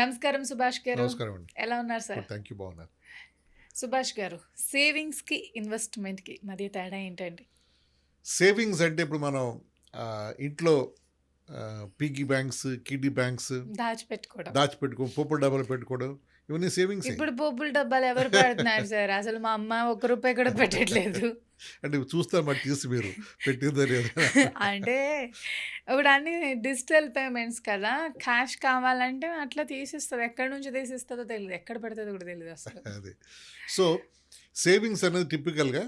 నమస్కారం సుభాష్ గారు. నమస్కారం ఎలా ఉన్నారు సార్? థ్యాంక్ యూ బాగున్నారు. సుభాష్ గారు సేవింగ్స్కి ఇన్వెస్ట్మెంట్కి మధ్య తేడా ఏంటండి? సేవింగ్స్ అంటే ఇప్పుడు మనం ఇంట్లో పిగ్గీ బ్యాంక్స్ కిడ్డీ బ్యాంక్స్ దాచిపెట్టుకోవడం. దాచిపెట్టుకో పోపుల డబ్బాలు పెట్టుకోవడం ఇవన్నీ సేవింగ్స్ ఇప్పుడు బొబ్బుల డబ్బాలు ఎవరు పెడుతున్నారు సార్? అసలు మా అమ్మ ఒక్క రూపాయి కూడా పెట్టట్లేదు. అంటే చూస్తారు మరి తీసి మీరు పెట్టిందో లేదా అంటే ఇప్పుడు అన్ని డిజిటల్ పేమెంట్స్ కదా క్యాష్ కావాలంటే అట్లా తీసిస్తుంది ఎక్కడి నుంచి తీసిస్తుందో తెలియదు ఎక్కడ పెడుతుందో కూడా తెలియదు అసలు. అది. సో సేవింగ్స్ అనేది టిపికల్గా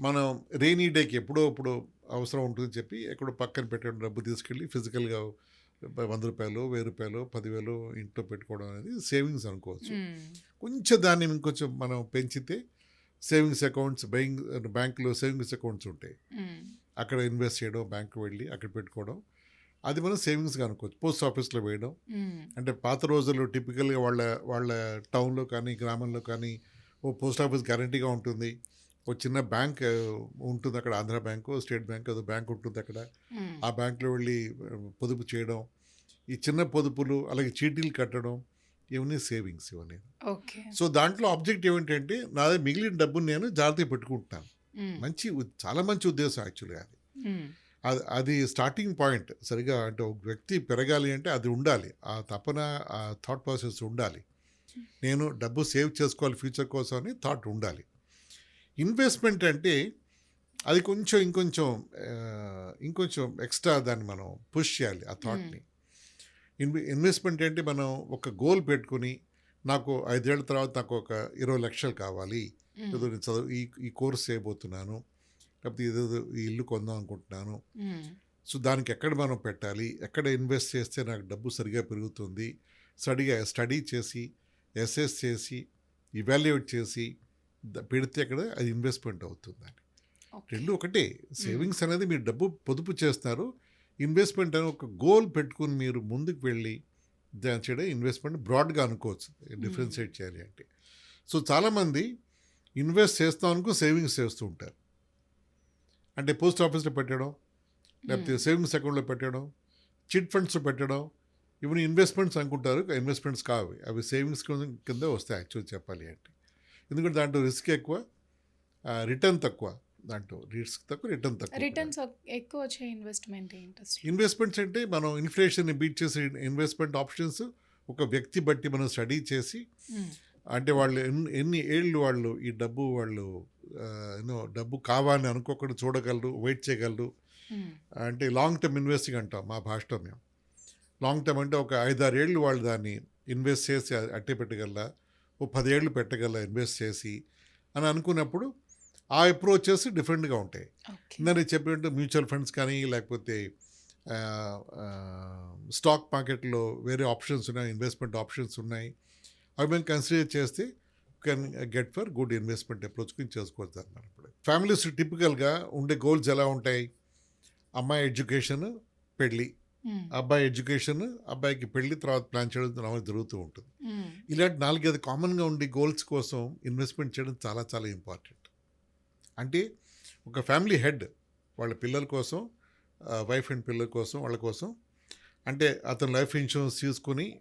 మనం రెయినీ డేకి ఎప్పుడో ఇప్పుడు అవసరం ఉంటుంది చెప్పి ఎక్కడో పక్కన పెట్టడం డబ్బు తీసుకెళ్ళి ఫిజికల్గా వంద రూపాయలు వెయ్యి రూపాయలు పదివేలు ఇంట్లో పెట్టుకోవడం అనేది సేవింగ్స్ అనుకోవచ్చు. కొంచెం దాన్ని ఇంకొంచెం మనం పెంచితే సేవింగ్స్ అకౌంట్స్ బ్యాంక్ బ్యాంకులో సేవింగ్స్ అకౌంట్స్ ఉంటాయి. అక్కడ ఇన్వెస్ట్ చేయడం బ్యాంకు వెళ్ళి అక్కడ పెట్టుకోవడం. అది మనం సేవింగ్స్గా అనుకోవచ్చు. పోస్ట్ ఆఫీస్లో వేయడం. అంటే పాత రోజుల్లో టిపికల్గా వాళ్ళ వాళ్ళ టౌన్లో కానీ గ్రామంలో కానీ ఓ పోస్ట్ ఆఫీస్ గ్యారంటీగా ఉంటుంది. ఓ చిన్న బ్యాంక్ ఉంటుంది అక్కడ ఆంధ్ర బ్యాంకు స్టేట్ బ్యాంక్ ఏదో బ్యాంక్ ఉంటుంది అక్కడ. ఆ బ్యాంకులో వెళ్ళి పొదుపు చేయడం. ఈ చిన్న పొదుపులు అలాగే చీటీలు కట్టడం ఇవన్నీ సేవింగ్స్ ఇవన్నీ. ఓకే. సో దాంట్లో ఆబ్జెక్ట్ ఏమిటంటే నాదే మిగిలిన డబ్బుని నేను జాగ్రత్తగా పెట్టుకుంటున్నాను. మ్మ్. మంచి చాలా మంచి ఉద్దేశం యాక్చువల్గా అది. అది అది స్టార్టింగ్ పాయింట్. సరిగా అంటే ఒక వ్యక్తి పెరగాలి అంటే అది ఉండాలి. ఆ తపన ఆ థాట్ ప్రాసెస్ ఉండాలి. నేను డబ్బు సేవ్ చేసుకోవాలి ఫ్యూచర్ కోసం అని థాట్ ఉండాలి. ఇన్వెస్ట్మెంట్ అంటే అది కొంచెం ఇంకొంచెం ఇంకొంచెం ఎక్స్ట్రా దాన్ని మనం పుష్ చేయాలి ఆ థాట్ని. ఇన్వెస్ట్మెంట్ అంటే మనం ఒక గోల్ పెట్టుకుని నాకు ఐదేళ్ళ తర్వాత నాకు ఒక ఇరవై లక్షలు కావాలి. ఏదో నేను చదువు ఈ ఈ కోర్స్ చేయబోతున్నాను. లేకపోతే ఏదో ఈ ఇల్లు కొందాం అనుకుంటున్నాను. సో దానికి ఎక్కడ మనం పెట్టాలి? ఎక్కడ ఇన్వెస్ట్ చేస్తే నాకు డబ్బు సరిగా పెరుగుతుంది? స్టడీగా స్టడీ చేసి ఎస్ఎస్ చేసి ఇవాల్యుయేట్ చేసి పెడితే అక్కడ అది ఇన్వెస్ట్మెంట్ అవుతుందండి. ఓకే. రెండు ఒకటే. సేవింగ్స్ అనేది మీరు డబ్బు పొదుపు చేస్తున్నారు. ఇన్వెస్ట్మెంట్ అని ఒక గోల్ పెట్టుకుని మీరు ముందుకు వెళ్ళి దాని చేయడం ఇన్వెస్ట్మెంట్ బ్రాడ్గా అనుకోవచ్చు డిఫరెన్షియేట్ చేయాలి అంటే. సో చాలామంది ఇన్వెస్ట్ చేస్తాం అనుకో సేవింగ్స్ చేస్తూ ఉంటారు. అంటే పోస్ట్ ఆఫీస్లో పెట్టడం లేకపోతే. సేవింగ్స్ అకౌంట్లో పెట్టడం చిట్ ఫండ్స్ పెట్టడం ఇవన్నీ ఇన్వెస్ట్మెంట్స్ అనుకుంటారు. ఇన్వెస్ట్మెంట్స్ కావు. అవి సేవింగ్స్ కింద వస్తాయి యాక్చువల్ చెప్పాలి అంటే. ఎందుకంటే దాంట్లో రిస్క్ ఎక్కువ రిటర్న్ తక్కువ. దాంట్లో రిస్క్ తక్కువ రిటర్న్ తక్కువ రిటర్న్స్ ఎక్కువ వచ్చే ఇన్వెస్ట్మెంట్ అసలు ఇన్వెస్ట్మెంట్స్ అంటే మనం ఇన్ఫ్లేషన్ బీట్ చేసే ఇన్వెస్ట్మెంట్ ఆప్షన్స్ ఒక వ్యక్తి బట్టి మనం స్టడీ చేసి మ్మ్. అంటే వాళ్ళు ఎన్ని ఎన్ని ఏళ్ళు వాళ్ళు ఈ డబ్బు వాళ్ళు యూనో డబ్బు కావాలని అనుకోకుండా చూడగలరు వెయిట్ చేయగలరు. మ్మ్. అంటే లాంగ్ టర్మ్ ఇన్వెస్టింగ్ అంటాం మా భాషలో మేము. లాంగ్ టర్మ్ అంటే ఒక ఐదారు ఏళ్ళు వాళ్ళు దాన్ని ఇన్వెస్ట్ చేసి అట్టే పెట్టగల ఓ పదేళ్ళు పెట్టగల ఇన్వెస్ట్ చేసి? అని అనుకున్నప్పుడు ఆ అప్రోచెస్ డిఫరెంట్గా ఉంటాయి. నేను చెప్పినట్టు మ్యూచువల్ ఫండ్స్ కానీ లేకపోతే స్టాక్ మార్కెట్లో వేరే ఆప్షన్స్ ఉన్నాయి ఇన్వెస్ట్మెంట్ ఆప్షన్స్ ఉన్నాయి. అవి మేము కన్సిడర్ చేస్తే can get for good investment approach కింద చేసుకోవచ్చు అన్నమాట ఇప్పుడు ఫ్యామిలీస్ టిపికల్గా ఉండే గోల్స్ ఎలా ఉంటాయి? అమ్మాయి ఎడ్యుకేషన్ పెళ్ళి. అబ్బాయి ఎడ్యుకేషన్ అబ్బాయికి పెళ్ళి తర్వాత ప్లాన్ చేయడం జరుగుతూ ఉంటుంది. ఇలాంటి నాలుగైదు కామన్గా ఉండే గోల్స్ కోసం ఇన్వెస్ట్మెంట్ చేయడం చాలా చాలా ఇంపార్టెంట్. అంటే ఒక ఫ్యామిలీ హెడ్ వాళ్ళ పిల్లల కోసం వైఫ్ అండ్ పిల్లల కోసం వాళ్ళ కోసం. అంటే అతను లైఫ్ ఇన్సూరెన్స్ తీసుకుని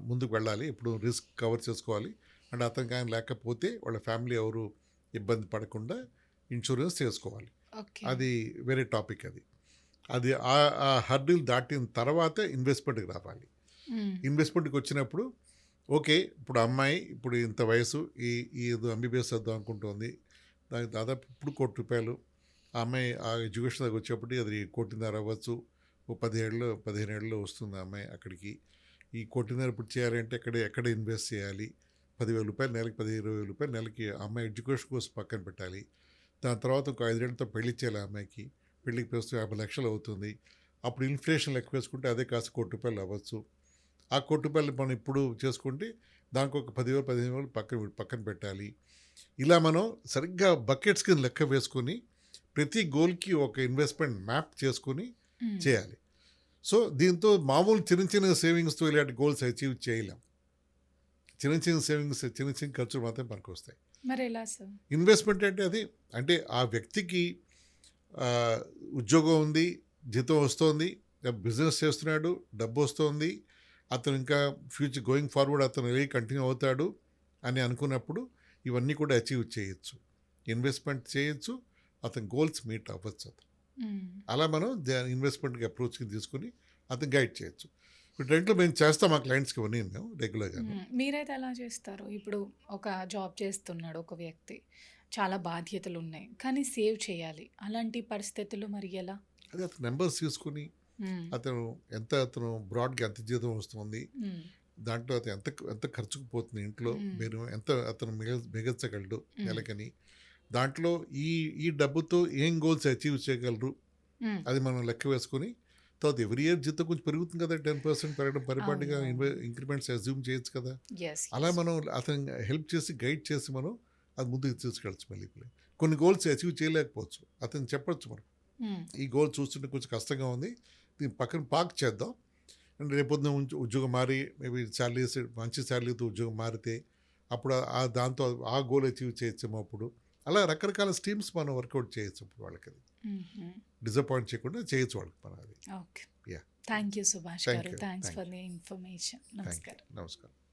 ముందుకు వెళ్ళాలి. ఇప్పుడు రిస్క్ కవర్ చేసుకోవాలి. అండ్ అతనికి ఆయన లేకపోతే వాళ్ళ ఫ్యామిలీ ఎవరు ఇబ్బంది పడకుండా ఇన్సూరెన్స్ చేసుకోవాలి. అది వేరే టాపిక్ అది. అది ఆ- హర్డిల్ దాటిన తర్వాత ఇన్వెస్ట్మెంట్కి రావాలి. ఇన్వెస్ట్మెంట్కి వచ్చినప్పుడు ఓకే ఇప్పుడు అమ్మాయి ఇప్పుడు ఇంత వయసు ఈ ఈ ఏదో ఎంబీబీఎస్ వద్దాం అనుకుంటుంది. దానికి దాదాపు ఇప్పుడు కోటి రూపాయలు. ఆ అమ్మాయి ఆ ఎడ్యుకేషన్ దగ్గర వచ్చేప్పటికి అది కోటిన్నర అవ్వచ్చు. ఓ పదిహేళ్ళు పదిహేను ఏళ్ళు వస్తుంది ఆ అమ్మాయి అక్కడికి. ఈ కోటిన్నర ఇప్పుడు చేయాలంటే ఎక్కడ ఎక్కడ ఇన్వెస్ట్ చేయాలి? పదివేల రూపాయలు నెలకి పదిహేను ఇరవై వేల రూపాయలు నెలకి అమ్మాయి ఎడ్యుకేషన్ కోసం పక్కన పెట్టాలి. దాని తర్వాత ఒక ఐదేళ్ళతో పెళ్ళి చేయాలి అమ్మాయికి. పెళ్ళికి ప్రస్తుతం యాభై లక్షలు అవుతుంది. అప్పుడు ఇన్ఫ్లేషన్ లెక్క వేసుకుంటే అదే కాస్త కోటి రూపాయలు అవ్వచ్చు. ఆ కోటి రూపాయలు మనం ఇప్పుడు చేసుకుంటే దానికి ఒక పదివేలు పదిహేను వేలు పక్కన పక్కన పెట్టాలి. ఇలా మనం సరిగ్గా బకెట్స్ కింద లెక్క వేసుకొని ప్రతి గోల్కి ఒక ఇన్వెస్ట్మెంట్ మ్యాప్ చేసుకొని. చేయాలి. సో దీంతో మామూలు చిన్న చిన్న సేవింగ్స్తో ఇలాంటి గోల్స్ అచీవ్ చేయలేం. చిన్న చిన్న సేవింగ్స్ చిన్న చిన్న ఖర్చులు మాత్రం పనికి వస్తాయి. మరి ఎలా సార్? ఇన్వెస్ట్మెంట్ అంటే అది అంటే ఆ వ్యక్తికి ఉద్యోగం ఉంది జీతం వస్తోంది బిజినెస్ చేస్తున్నాడు డబ్బు వస్తోంది అతను ఇంకా ఫ్యూచర్ గోయింగ్ ఫార్వర్డ్ అతను ఏ కంటిన్యూ అవుతాడు అని అనుకున్నప్పుడు ఇవన్నీ కూడా అచీవ్ చేయొచ్చు ఇన్వెస్ట్మెంట్ చేయొచ్చు అతని గోల్స్ మీట్ అవ్వచ్చు అతను. అలా మనం ఇన్వెస్ట్మెంట్కి అప్రోచ్కి తీసుకుని అతను గైడ్ చేయొచ్చు ఇప్పుడు రెంట్లో మేము చేస్తాం మా క్లయింట్స్కి ఇవన్నీ మేము రెగ్యులర్గా. మీరైతే ఎలా చేస్తారు ఇప్పుడు ఒక జాబ్ చేస్తున్నాడు ఒక వ్యక్తి చాలా బాధ్యతలు ఉన్నాయి కానీ సేవ్ చేయాలి అలాంటి పరిస్థితులు మరి ఎలా అదే అతను నెంబర్స్ తీసుకుని. అతను ఎంత అతను బ్రాడ్గా ఎంత జీతం వస్తుంది. దాంట్లో అతను ఎంత ఎంత ఖర్చుకు పోతుంది ఇంట్లో. మీరు ఎంత అతను మిగ మిగల్చగలడు. నెలకని దాంట్లో ఈ ఈ డబ్బుతో ఏం గోల్స్ అచీవ్ చేయగలరు. అది మనం లెక్క వేసుకొని తర్వాత ఎవ్రీ ఇయర్ జీతం కొంచెం పెరుగుతుంది కదా టెన్ పర్సెంట్ పెరగడం పరిపాటిగా. ఇంక్రిమెంట్స్ అజ్యూమ్ చేయొచ్చు కదా అలా. మనం అతను హెల్ప్ చేసి గైడ్ చేసి మనం అది ముందుకు తీసుకెళ్ళచ్చు మళ్ళీ కొన్ని గోల్స్ అచీవ్ చేయలేకపోవచ్చు అతను చెప్పొచ్చు మనం. ఈ గోల్ చూస్తుంటే కొంచెం కష్టంగా ఉంది దీని పక్కన పార్క్ చేద్దాం అండ్ రేపొద్దున ఉద్యోగం మారి మేబీ శాలరీస్ మంచి శాలరీతో ఉద్యోగం మారితే అప్పుడు ఆ దాంతో ఆ గోల్ అచీవ్ చేయొచ్చేమో అప్పుడు. అలా రకరకాల స్కీమ్స్ మనం వర్కౌట్ చేయొచ్చు అప్పుడు వాళ్ళకి. డిసప్పాయింట్ చేయకుండా చేయొచ్చు వాళ్ళకి మనం అది. Okay. Yeah. Thank you Subhash గారు. Thanks for the information. నమస్కారం. నమస్కారం.